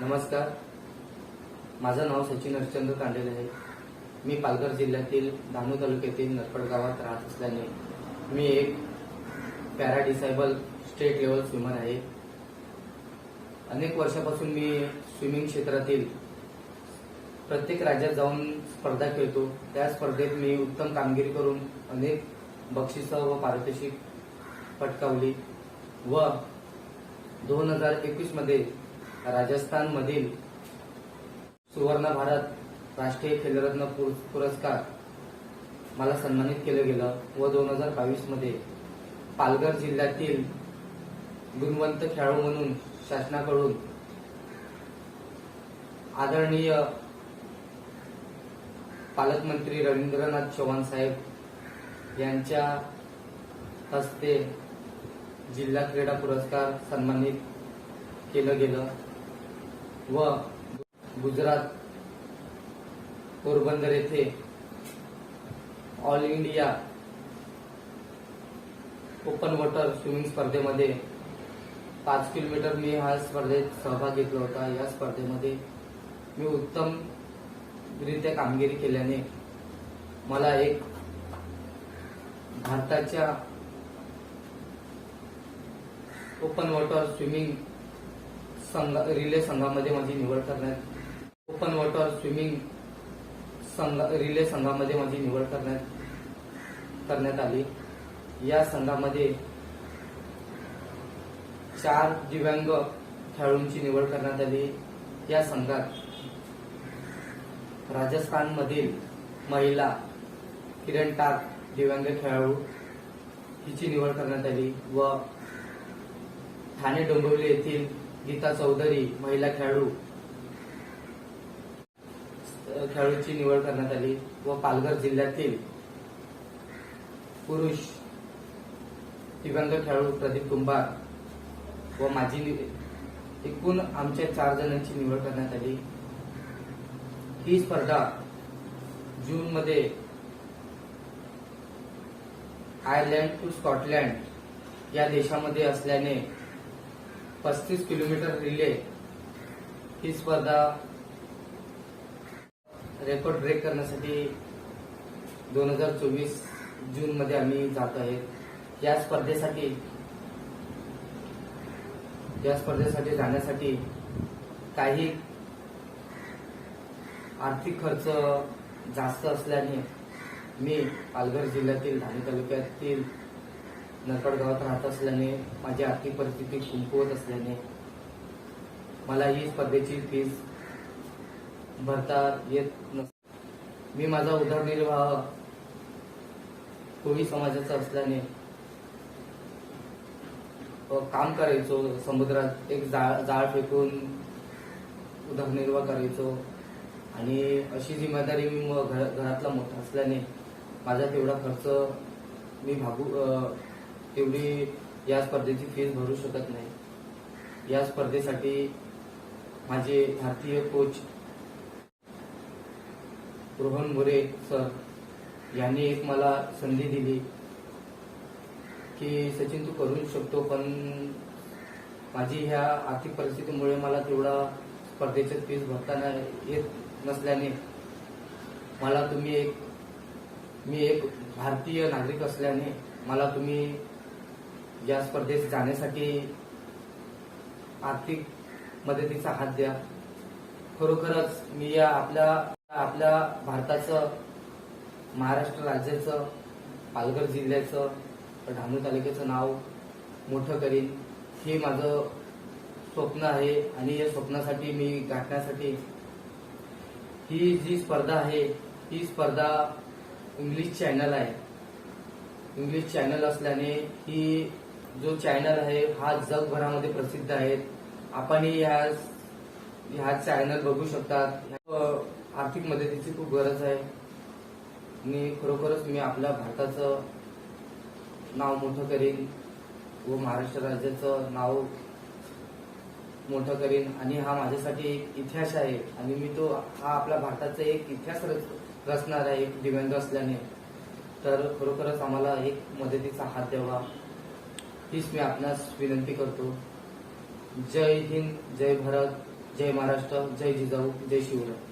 नमस्कार. माझं नाव सचिन हरिश्चंद्र कांडेल आहे. मी पालघर जिल्ह्यातील धानू तालुक्यातील नरपड गावात राहत असल्याने मी एक para disabled state level swimmer आहे. अनेक वर्षापासून मी स्विमिंग क्षेत्रातील प्रत्येक राज्यात जाऊन स्पर्धा खेळतो. त्या स्पर्धेत मी उत्तम कामगिरी करून अनेक बक्षिसं व पारितोषिक पटकावली व दोन हजार एकवीसमध्ये राजस्थानमधील सुवर्ण भारत राष्ट्रीय खेलरत्न पुर- पुरस्कार मला सन्मानित केलं गेलं व दोन हजार बावीसमध्ये पालघर जिल्ह्यातील गुणवंत खेळाडू म्हणून शासनाकडून आदरणीय पालकमंत्री रवींद्रनाथ चव्हाण साहेब यांच्या हस्ते जिल्हा क्रीडा पुरस्कार सन्मानित केलं गेलं. व गुजरात पोरबंदर येथे all India open water swimming स्पर्धेमध्ये पाच किलोमीटर मी ह्या स्पर्धेत सहभाग घेतला होता. या स्पर्धेमध्ये मी उत्तम रित्या कामगिरी केल्याने मला एक भारताच्या ओपन वॉटर स्विमिंग संघ रिले संघामध्ये माझी निवड करण्यात ओपन वॉटर स्विमिंग संघ रिले संघामध्ये माझी निवड करण्यात करण्यात आली. या संघामध्ये चार दिव्यांग खेळाडूंची निवड करण्यात आली. या संघात राजस्थानमधील महिला किरण टाक दिव्यांग खेळाडू हिची निवड करण्यात आली व ठाणे डोंबिवली येथील गीता चौधरी महिला खेळाडू. खेळाडूची निवड करण्यात आली व पालघर जिल्ह्यातील पुरुष दिव्यांग खेळाडू प्रदीप कुंभार व माझी एकूण आमच्या चार जणांची निवड करण्यात आली. ही स्पर्धा जून मध्ये आयर्लंड टू स्कॉटलँड या देशामध्ये असल्याने पस्तीस किलोमीटर रिले ही स्पर्धा रेकॉर्ड ब्रेक करण्यासाठी दोन हजार चोवीस जून मध्ये आम्ही जात आहे. या स्पर्धेसाठी या स्पर्धेसाठी जाण्यासाठी काही आर्थिक खर्च जास्त असल्याने मी पालघर जिल्ह्यातील ठाणे तालुक्यातील नरकड गावात राहत असल्याने माझी आर्थिक परिस्थिती कमकुवत असल्याने मला ही स्पर्धेची फीस भरता येत नस मी माझा उदरनिर्वाह कोळी समाजाचा असल्याने काम करायचो समुद्रात एक जाळ जाळ फेकून उदरनिर्वाह करायचो. आणि अशी जिम्मेदारी मी घर- घरातला मोठा असल्याने माझा तेवढा खर्च मी भागू तेवढी या स्पर्धेची फीस भरू शकत नाही. या स्पर्धेसाठी माझे भारतीय कोच रोहन मोरे सर यांनी एक मला संधी दिली की सचिन तू करू शकतो पण माझी ह्या आर्थिक परिस्थितीमुळे मला तेवढा स्पर्धेचे फीस भरताना येत नसल्याने मला तुम्ही एक मी एक भारतीय नागरिक असल्याने मला तुम्ही या स्पर्धेत जाण्यासाठी आर्थिक मदतीचा हात द्या. खरोखरच मी या आपल्या आपल्या भारताचं महाराष्ट्र राज्याचं पालघर जिल्ह्याचं डहाणू तालुक्याचं नाव मोठं करीन. हे माझं स्वप्न आहे आणि या स्वप्नासाठी मी गाठण्यासाठी. ही जी स्पर्धा आहे ही स्पर्धा इंग्लिश चॅनल आहे. इंग्लिश चॅनल असल्याने ही जो चॅनल आहे हा जगभरामध्ये प्रसिद्ध आहे. आपण ह्या ह्या चॅनल बघू शकतात. आर्थिक मदतीची खूप गरज आहे. मी खरोखरच मी आपल्या भारताचं नाव मोठं करीन व महाराष्ट्र राज्याचं नाव मोठं करीन. आणि हा माझ्यासाठी एक इतिहास आहे. आणि मी तो हा आपल्या भारताचा एक इतिहास रच- रचणार आहे एक दिव्यांग असल्याने. तर खरोखरच आम्हाला एक मदतीचा हात द्यावा. हीच मी आपणास विनंती करतो. जय हिंद जय भारत जय महाराष्ट्र जय जिजाऊ जय शिवराय.